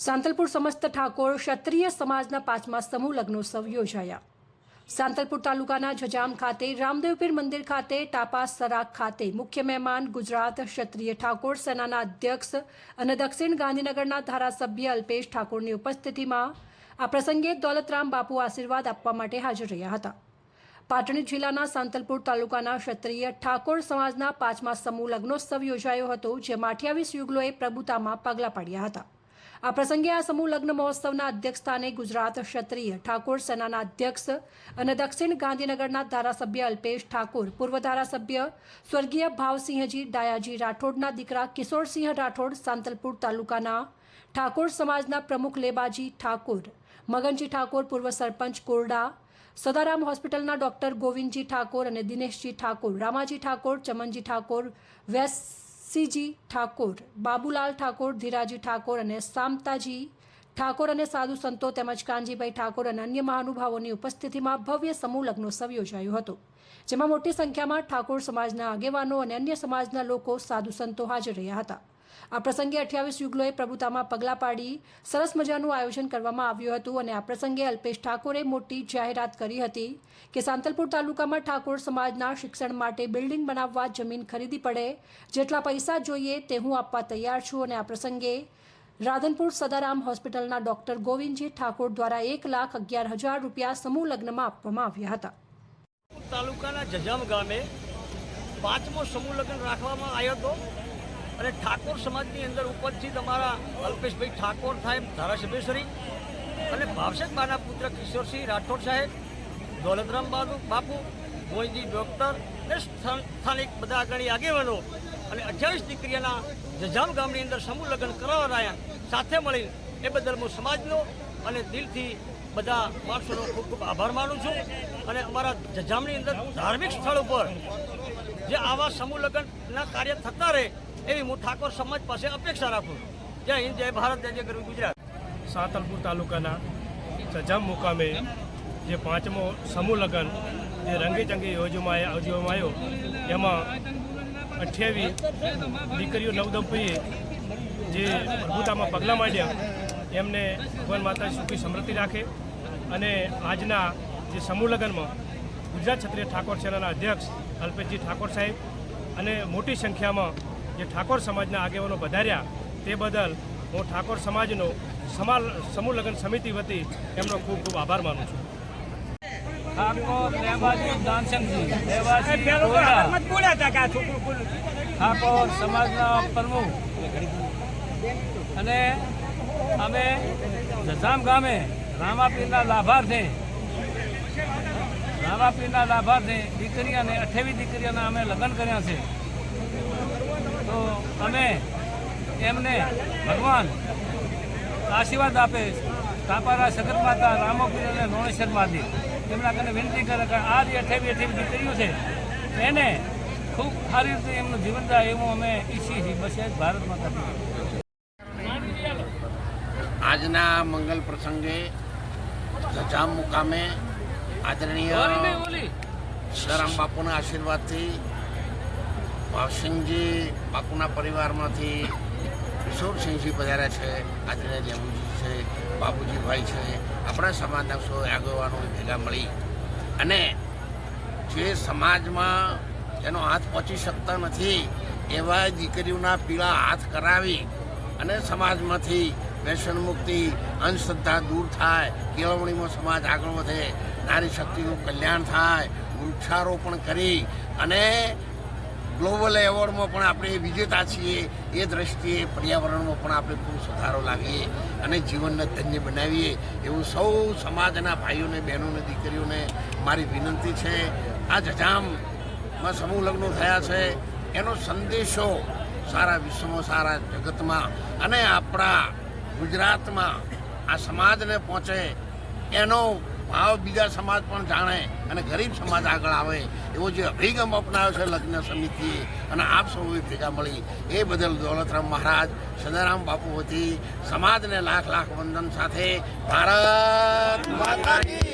સાંતલપુર સમસ્ત ઠાકોર ક્ષત્રિય સમાજના પાંચમા સમૂહ લગ્નોત્સવ યોજાયા. સાંતલપુર તાલુકાના જજામ ખાતે, રામદેવપીર મંદિર ખાતે, ટાપા સરાક ખાતે મુખ્ય મહેમાન ગુજરાત ક્ષત્રિય ઠાકોર સેનાના અધ્યક્ષ અને દક્ષિણ ગાંધીનગરના ધારાસભ્ય અલ્પેશ ઠાકોરની ઉપસ્થિતિમાં આ પ્રસંગે દોલતરામ બાપુ આશીર્વાદ આપવા માટે હાજર રહ્યા હતા. પાટણ જિલ્લાના સાંતલપુર તાલુકાના ક્ષત્રિય ઠાકોર સમાજના પાંચમા સમૂહ લગ્નોત્સવ યોજાયો હતો, જેમાં અઠ્યાવીસ યુગલોએ પ્રભુતામાં પગલાં પાડ્યા હતા. આ પ્રસંગે આ સમૂહ લગ્ન મહોત્સવના અધ્યક્ષસ્થાને ગુજરાત ક્ષત્રિય ઠાકોર સેનાના અધ્યક્ષ અને દક્ષિણ ગાંધીનગરના ધારાસભ્ય અલ્પેશ ઠાકોર, પૂર્વ ધારાસભ્ય સ્વર્ગીય ભાવસિંહજી ડાયાજી રાઠોડના દીકરા કિશોરસિંહ રાઠોડ સાંતલપુર તાલુકાના ઠાકોર સમાજના પ્રમુખ લેબાજી ઠાકોર, મગનજી ઠાકોર પૂર્વ સરપંચ કોરડા, સદારામ હોસ્પિટલના ડોક્ટર ગોવિંદજી ઠાકોર અને દિનેશજી ઠાકોર, રામાજી ઠાકોર, ચમનજી ઠાકોર વેસસીજી ઠાકોર, બાબુલાલ ઠાકોર, ધીરાજી ઠાકોર અને સામતાજી ઠાકોર અને સાધુ સંતો તેમજ કાનજીભાઈ ઠાકોર અને અન્ય મહાનુભાવોની ઉપસ્થિતિમાં ભવ્ય સમૂહ લગ્નોત્સવ યોજાયો હતો, જેમાં મોટી સંખ્યામાં ઠાકોર સમાજના આગેવાનો અને અન્ય સમાજના લોકો, સાધુ સંતો હાજર રહ્યા હતા. આ પ્રસંગે અઠ્યાવીસ યુગલોએ પ્રભુતામાં પગલાં પાડી સરસ મજાનું આયોજન કરવામાં આવ્યું હતું અને આ પ્રસંગે અલ્પેશ ઠાકોરે મોટી જાહેરાત કરી હતી કે સાંતલપુર તાલુકામાં ઠાકોર સમાજના શિક્ષણ માટે બિલ્ડિંગ બનાવવા જમીન ખરીદી પડે, જેટલા પૈસા જોઈએ તે હું આપવા તૈયાર છું અને આ પ્રસંગે રાધનપુર સદારામ હોસ્પિટલના ડોક્ટર ગોવિંદજી ઠાકોર દ્વારા એક લાખ અગિયાર હજાર રૂપિયા સમૂહ લગ્નમાં આપવામાં આવ્યા હતા. તાલુકાના જજામ ગામે પાંચમો સમૂહ લગ્ન રાખવામાં આવ્યો હતો. અને ઠાકોર સમાજની અંદર ઉપરથી તમારા અલ્પેશભાઈ ઠાકોર સાહેબ ધારાસભ્યશ્રી અને ભાવસેક બાના પુત્ર કિશોરસિંહ રાઠોડ સાહેબ, દોલતરામ બાબુ બાપુ ગોયજી ડોક્ટર અને સ્થા- સ્થાનિક બધા આગળ આગેવાનો અને અઠ્યાવીસ દીકરીઓના જજામ ગામની અંદર સમૂહ લગ્ન કરાવવાના સાથે મળીને એ બદલ હું સમાજનો અને દિલથી બધા માણસોનો ખૂબ ખૂબ આભાર માનું છું અને અમારા જજામની અંદર ધાર્મિક સ્થળ ઉપર જે આવા સમૂહ લગ્નના કાર્ય થતા રહે એવી હું ઠાકોર સમાજ પાસે અપેક્ષા રાખું જય હિન્દ, જય ભારત, જય જય ગરવી ગુજરાત. સાતલપુર તાલુકાના સજામ મુકામે જે પાંચમો સમૂહ લગ્ન જે રંગેચંગે યોજવામાં યોજવામાં આવ્યો, એમાં અઠ્યાવીસ દીકરીઓ નવદંપતીએ જે પ્રભુતામાં પગલાં માંડ્યા, એમને ભગવાન માતા સુખી સમૃદ્ધિ રાખે અને આજના જે સમૂહ લગ્નમાં ગુજરાત ક્ષત્રિય ઠાકોર સેનાના અધ્યક્ષ અલ્પેશજી ઠાકોર સાહેબ અને મોટી સંખ્યામાં જે ઠાકોર સમાજના આગેવાનો વધાર્યા તે બદલ હું ઠાકોર સમાજનો સમાલ સમૂહ લગ્ન સમિતિ વતી એમનો ખૂબ ખૂબ આભાર માનું છું. ઠાકોર ઠાકોર સમાજના પ્રમુખ. અને અમે જજામ ગામે રામાપીરના લાભાર્થે રામાપીરના લાભાર્થે દીકરીઓને અઠ્યાવીસ દીકરીઓના અમે લગ્ન કર્યા છે. તો અમે એમને ભગવાન આશીર્વાદ આપે કાપારા સગત માતા રામોપીર અને નોણેશ્વર માદી એમના કને વિનંતી કરે કે આ જે અઠાવી અઠાવી દીકરીઓ છે એને ખૂબ સારી રીતે એમનું જીવન થાય એવું અમે ઈચ્છીએ છીએ. બસ એ જ ભારત માતા આજના મંગલ પ્રસંગે જજામ મુકામે આદરણીય ઓલી. બાપુના આશીર્વાદથી ભાવસિંહજી બાપુના પરિવારમાંથી કિશોરસિંહજી પધાર્યા છે આદરણીય લેબુજી છે, બાપુજીભાઈ છે, આપણા સમાજના સૌ આગેવાનો ભેગા મળી. અને જે સમાજમાં એનો હાથ પહોંચી શકતા નથી, એવા દીકરીઓના પીળા હાથ કરાવી અને સમાજમાંથી વ્યસન મુક્તિ, અંધશ્રદ્ધા દૂર થાય કેળવણીમાં સમાજ આગળ વધે, નારી શક્તિનું કલ્યાણ થાય, વૃક્ષારોપણ કરી અને ગ્લોબલ એવોર્ડમાં પણ આપણે વિજેતા છીએ એ દ્રષ્ટિએ પર્યાવરણમાં પણ આપણે ખૂબ સુધારો લાવીએ અને જીવનને ધન્ય બનાવીએ એવું સૌ સમાજના ભાઈઓને, બહેનોને, દીકરીઓને મારી વિનંતી છે. આ જજામમાં સમૂહ લગ્નો થયા છે. એનો સંદેશો સારા વિશ્વમાં, સારા જગતમાં અને આપણા ગુજરાતમાં આ સમાજને પહોંચે એનો ભાવ બીજા સમાજ પણ જાણે અને ગરીબ સમાજ આગળ આવે, એવો જે અભિગમ અપનાવ્યો છે લગ્ન સમિતિએ અને આપ સૌએ ભેગા મળી, એ બદલ દોલતરામ મહારાજ, સદારામ બાપુ વતી સમાજને લાખ લાખ વંદન સાથે ભારત માતા કી